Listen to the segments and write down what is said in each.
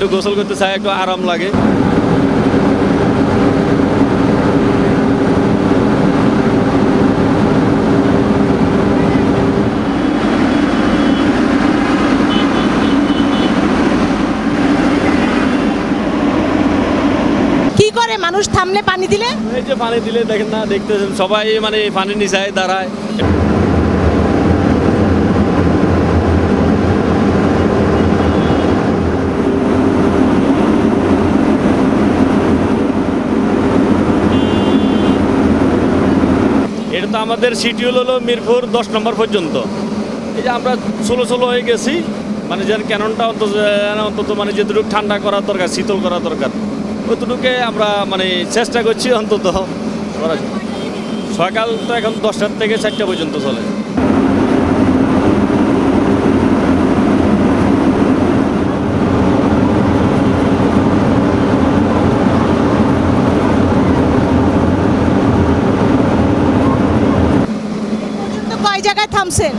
একটু গোসল করতে চাই একটু আরাম লাগে। কি করে মানুষ থামলে পানি দিলে? এই যে পানি দিলে দেখেন না দেখতেছেন সবাই মানে পানির নিচায় দাঁড়ায়। আমাদের শিডিউল হলো মিরপুর দশ নম্বর পর্যন্ত। এই যে আমরা ষোলো ষোলো হয়ে গেছি মানে যেন ক্যাননটা অন্তত অন্তত মানে যেটুকু ঠান্ডা করা দরকার, শীতল করা দরকার, ওইটুকুকে আমরা মানে চেষ্টা করছি অন্তত। সকাল তো এখন দশটার থেকে চারটা পর্যন্ত চলে তো কয় জায়গায় থামছেন?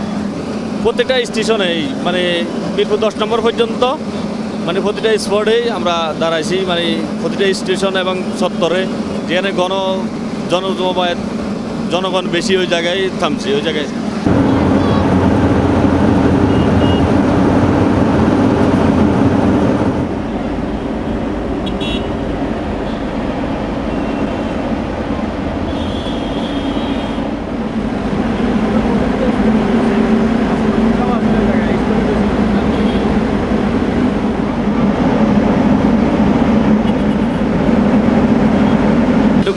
প্রত্যেকটা স্টেশনেই মানে মিরপুর দশ নম্বর পর্যন্ত মানে প্রতিটা স্পটেই আমরা দাঁড়াইছি মানে প্রতিটা স্টেশন এবং সত্তরে যেখানে গণ জনজমায়েত জনগণ বেশি ওই জায়গায় থামছি, ওই জায়গায়।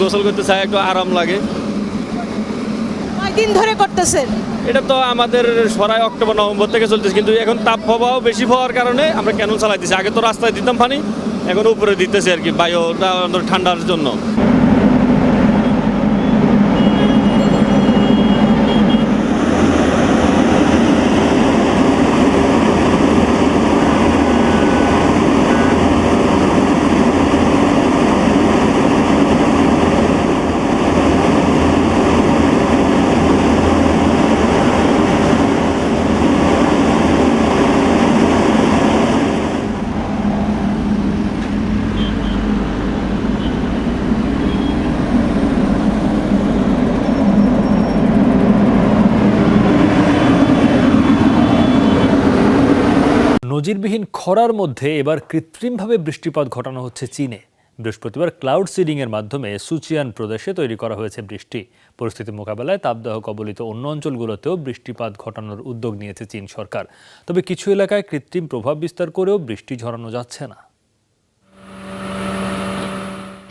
গোসল করতে চাই একটু আরাম লাগে। কয়দিন ধরে করতেছেন? এটা তো আমাদের সরাই অক্টোবর নভেম্বর থেকে চলতেছে কিন্তু এখন তাপ প্রবাহ বেশি হওয়ার কারণে আমরা কেন চালাইতেছি? আগে তো রাস্তায় দিতাম পানি এখন উপরে দিতেছি আর কি বায়ুটা ঠান্ডার জন্য। নজিরবিহীন খরার মধ্যে এবার কৃত্রিমভাবে বৃষ্টিপাত ঘটানো হচ্ছে চীনে। বৃহস্পতিবার ক্লাউড সিডিংয়ের মাধ্যমে সুচিয়ান প্রদেশে তৈরি করা হয়েছে বৃষ্টি। পরিস্থিতি মোকাবেলায় তাপদাহ কবলিত অন্য অঞ্চলগুলোতেও বৃষ্টিপাত ঘটানোর উদ্যোগ নিয়েছে চীন সরকার। তবে কিছু এলাকায় কৃত্রিম প্রভাব বিস্তার করেও বৃষ্টি ঝরানো যাচ্ছে না।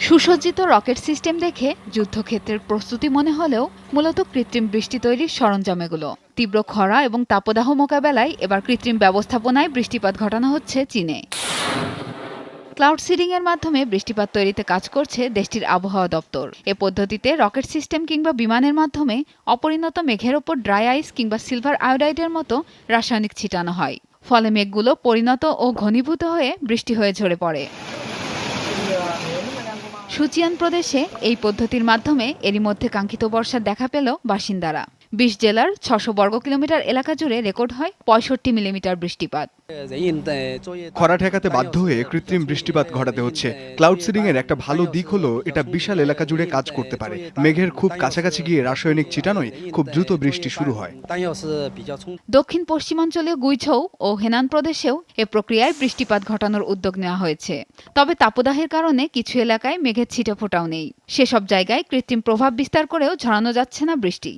সুসজ্জিত রকেট সিস্টেম দেখে যুদ্ধক্ষেত্রের প্রস্তুতি মনে হলেও মূলত কৃত্রিম বৃষ্টি তৈরির সরঞ্জাম এগুলো তীব্র খরা এবং তাপদাহ মোকাবেলায় এবার কৃত্রিম ব্যবস্থাপনায় বৃষ্টিপাত ঘটানো হচ্ছে চীনে। ক্লাউড সিডিং এর মাধ্যমে বৃষ্টিপাত তৈরিতে কাজ করছে দেশটির আবহাওয়া দপ্তর। এ পদ্ধতিতে রকেট সিস্টেম কিংবা বিমানের মাধ্যমে অপরিণত মেঘের ওপর ড্রাই আইস কিংবা সিলভার আয়োডাইডের মতো রাসায়নিক ছিটানো হয়। ফলে মেঘগুলো পরিণত ও ঘনীভূত হয়ে বৃষ্টি হয়ে ঝরে পড়ে। সুচিয়ান প্রদেশে এই পদ্ধতির মাধ্যমে এরই মধ্যে কাঙ্ক্ষিত বর্ষা দেখা পেল বাসিন্দারা। বিশ জেলার ছশো বর্গ কিলোমিটার এলাকা জুড়ে রেকর্ড হয় পঁয়ষট্টি মিলিমিটার বৃষ্টিপাত। খরা ঠেকাতে বাধ্য হয়ে কৃত্রিম বৃষ্টিপাত ঘটাতে হচ্ছে। ক্লাউড সিডিং এর একটা ভালো দিক হলো এটা বিশাল এলাকা জুড়ে কাজ করতে পারে। মেঘের খুব কাছাকাছি গিয়ে রাসায়নিক ছিটানোয় খুব দ্রুত বৃষ্টি শুরু হয়। দক্ষিণ পশ্চিমাঞ্চলে গুইছৌ ও হেনান প্রদেশেও এ প্রক্রিয়ায় বৃষ্টিপাত ঘটানোর উদ্যোগ নেওয়া হয়েছে। তবে তাপদাহের কারণে কিছু এলাকায় মেঘের ছিটেফোঁটাও নেই। সেসব জায়গায় কৃত্রিম প্রভাব বিস্তার করেও ঝরানো যাচ্ছে না বৃষ্টি।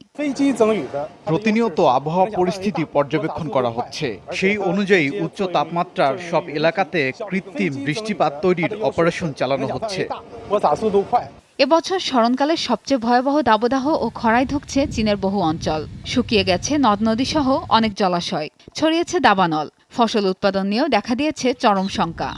প্রতিনিয়ত আবহাওয়া পরিস্থিতি পর্যবেক্ষণ করা হচ্ছে। সেই অনুযায়ী উচ্চ তাপমাত্রার সব এলাকাতে কৃত্রিম বৃষ্টিপাত তৈরির অপারেশন চালানো হচ্ছে। এবছর স্মরণকালের সবচেয়ে ভয়াবহ দাবদাহ ও খরায় ধুকছে চীনের বহু অঞ্চল। শুকিয়ে গেছে নদ নদী সহ অনেক জলাশয়। ছড়িয়েছে দাবানল। ফসল উৎপাদন নিয়েও দেখা দিয়েছে চরম শঙ্কা।